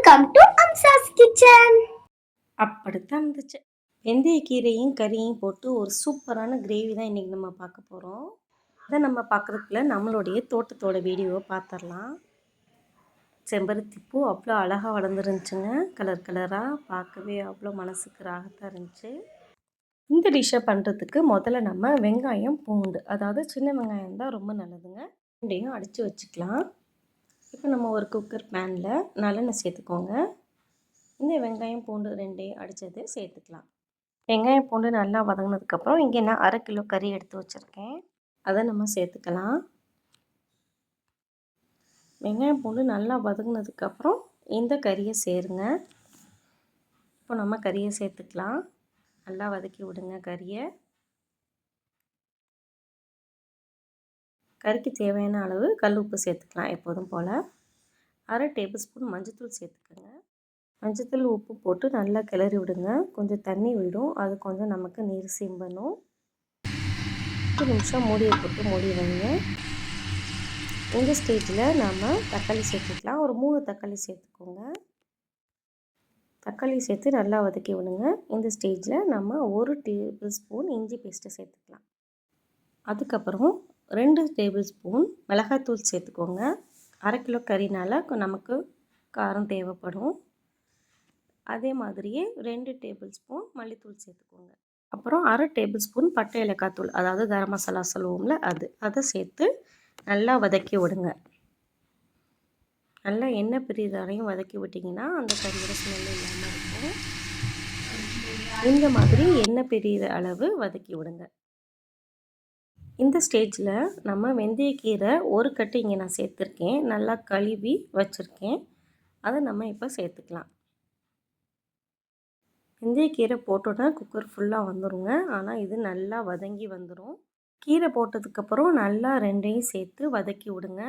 Welcome to அம்சாஸ் kitchen அப்படித்தான் இருந்துச்சு. வெந்தயக்கீரையும் கறியும் போட்டு ஒரு சூப்பரான கிரேவி தான் இன்றைக்கி நம்ம பார்க்க போகிறோம் அதை நம்ம பார்க்குறதுக்குள்ள நம்மளுடைய தோட்டத்தோட வீடியோவை பார்த்துடலாம் செம்பருத்தி பூ அவ்வளோ அழகாக வளர்ந்துருந்துச்சுங்க. கலர் கலராக பார்க்கவே அவ்வளோ மனசுக்கு ராகத்தான் இருந்துச்சு. இந்த டிஷ்ஷை பண்ணுறதுக்கு முதல்ல நம்ம வெங்காயம் பூண்டு அதாவது சின்ன வெங்காயம் தான் ரொம்ப நல்லதுங்க. பூண்டையும் அடித்து வச்சுக்கலாம். இப்போ நம்ம ஒரு குக்கர் பேனில் நல்லெண்ணெய் சேர்த்துக்கோங்க. இந்த வெங்காயம் பூண்டு ரெண்டையும் அடித்தது சேர்த்துக்கலாம். வெங்காயம் பூண்டு நல்லா வதங்கினதுக்கப்புறம் இங்கே நான் அரை கிலோ கறி எடுத்து வச்சுருக்கேன். அதை நம்ம சேர்த்துக்கலாம். வெங்காயம் பூண்டு நல்லா வதங்கினதுக்கப்புறம் இந்த கறியை சேருங்க. இப்போ நம்ம கறியை சேர்த்துக்கலாம். நல்லா வதக்கி விடுங்க கறியை. கறிக்கு தேவையான அளவு கல் உப்பு சேர்த்துக்கலாம் எப்போதும் போல். அரை டேபிள் ஸ்பூன் மஞ்சத்தூள் சேர்த்துக்கோங்க. மஞ்சத்தூள் உப்பு போட்டு நல்லா கிளறி விடுங்க. கொஞ்சம் தண்ணி விடும். அது கொஞ்சம் நமக்கு நீர் சிம்பணும். பத்து நிமிஷம் மூடியை போட்டு மூடி வைங்க. இந்த ஸ்டேஜில் நாம் தக்காளி சேர்த்துக்கலாம். ஒரு மூணு தக்காளி சேர்த்துக்கோங்க. தக்காளி சேர்த்து நல்லா வதக்கி விடுங்க. இந்த ஸ்டேஜில் நம்ம ஒரு டேபிள் ஸ்பூன் இஞ்சி பேஸ்ட்டை சேர்த்துக்கலாம். அதுக்கப்புறம் ரெண்டு டேபிள் ஸ்பூன் மிளகாத்தூள் சேர்த்துக்கோங்க. அரை கிலோ கறினால் நமக்கு காரம் தேவைப்படும். அதே மாதிரியே ரெண்டு டேபிள் ஸ்பூன் மல்லித்தூள் சேர்த்துக்கோங்க. அப்புறம் அரை டேபிள் ஸ்பூன் பட்டை இலக்காய் தூள் அதாவது கரம் மசாலா சொல்லுவோம்ல அது அதை சேர்த்து நல்லா வதக்கி விடுங்க. நல்லா எண்ணெய் பிரியிற வரையும் வதக்கி விட்டிங்கன்னா அந்த கறியோட ஸ்மெல் இல்லாமல் இருக்கும். இந்த மாதிரி எண்ணெய் பெரிய அளவு வதக்கி விடுங்க. இந்த ஸ்டேஜில் நம்ம வெந்தயக்கீரை ஒரு கட்டு இங்கே நான் சேர்த்துருக்கேன். நல்லா கழுவி வச்சுருக்கேன். அதை நம்ம இப்போ சேர்த்துக்கலாம். வெந்தயக்கீரை போட்டோன்னா குக்கர் ஃபுல்லாக வந்துடுங்க ஆனால் இது நல்லா வதங்கி வந்துடும் கீரை போட்டதுக்கப்புறம் நல்லா ரெண்டையும் சேர்த்து வதக்கி விடுங்க.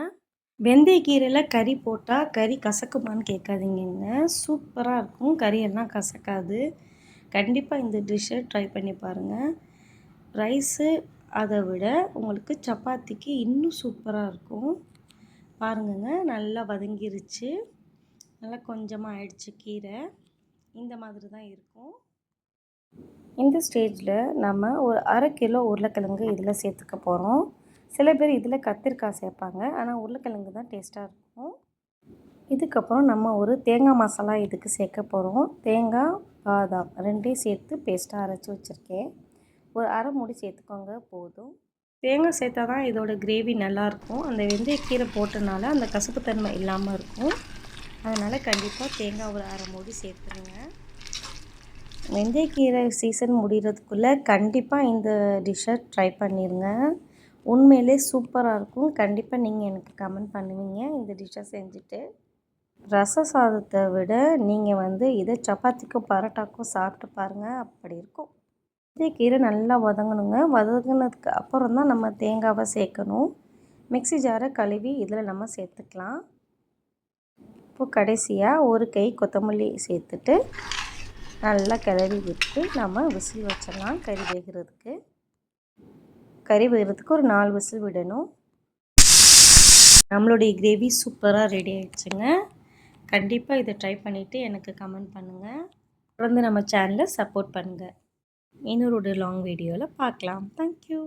வெந்தயக்கீரையில் கறி போட்டால் கறி கசக்குமான்னு கேட்காதீங்க சூப்பராக இருக்கும். கறியெல்லாம் கசக்காது. கண்டிப்பாக இந்த டிஷ்ஷை ட்ரை பண்ணி பாருங்கள் ரைஸு அதை விட உங்களுக்கு சப்பாத்திக்கு இன்னும் சூப்பராக இருக்கும். பாருங்கங்க நல்லா வதங்கிருச்சு. நல்லா கொஞ்சமாக ஆயிடுச்சு கீரை. இந்த மாதிரி தான் இருக்கும். இந்த ஸ்டேஜில் நம்ம ஒரு அரை கிலோ உருளைக்கிழங்கு இதில் சேர்த்துக்க போகிறோம் சில பேர் இதில் கத்திரிக்காய் சேர்ப்பாங்க. ஆனால் உருளைக்கிழங்கு தான் டேஸ்ட்டாக இருக்கும். இதுக்கப்புறம் நம்ம ஒரு தேங்காய் மசாலா இதுக்கு சேர்க்க போகிறோம் தேங்காய் பாதாம் ரெண்டையும் சேர்த்து பேஸ்ட்டாக அரைச்சி வச்சுருக்கேன். ஒரு அரை மூடி சேர்த்துக்கோங்க போதும். தேங்காய் சேர்த்தா தான் இதோட கிரேவி நல்லாயிருக்கும். அந்த வெந்தயக்கீரை போட்டனால அந்த கசப்புத்தன்மை இல்லாமல் இருக்கும். அதனால் கண்டிப்பாக தேங்காய் ஒரு அரை மூடி சேர்த்துருங்க. வெந்தயக்கீரை சீசன் முடிகிறதுக்குள்ளே கண்டிப்பாக இந்த டிஷ்ஷை ட்ரை பண்ணிடுங்க உண்மையிலே சூப்பராக இருக்கும். கண்டிப்பாக நீங்கள் எனக்கு கமெண்ட் பண்ணுவீங்க. இந்த டிஷ்ஷை செஞ்சுட்டு ரச சாதத்தை விட நீங்கள் வந்து இதை சப்பாத்திக்கும் பரோட்டாக்கும் சாப்பிட்டு பாருங்கள் அப்படி இருக்கும். கீரை நல்லா வதங்கணுங்க. வதங்கினதுக்கு அப்புறம் தான் நம்ம தேங்காவை சேர்க்கணும். மிக்சி ஜாரை கழுவி இதில் நம்ம சேர்த்துக்கலாம். இப்போ கடைசியாக ஒரு கை கொத்தமல்லி சேர்த்துட்டு நல்லா கிளறி விட்டு நம்ம விசில் வச்சிடலாம் கறி வேகிறதுக்கு. கறி வேகிறதுக்கு ஒரு நாலு விசில் விடணும். நம்மளுடைய கிரேவி சூப்பராக ரெடி ஆகிடுச்சுங்க கண்டிப்பாக இதை ட்ரை பண்ணிவிட்டு எனக்கு கமெண்ட் பண்ணுங்கள் தொடர்ந்து நம்ம சேனலை சப்போர்ட் பண்ணுங்கள் இன்னொரு லாங் வீடியோவில் பார்க்கலாம். தேங்க்யூ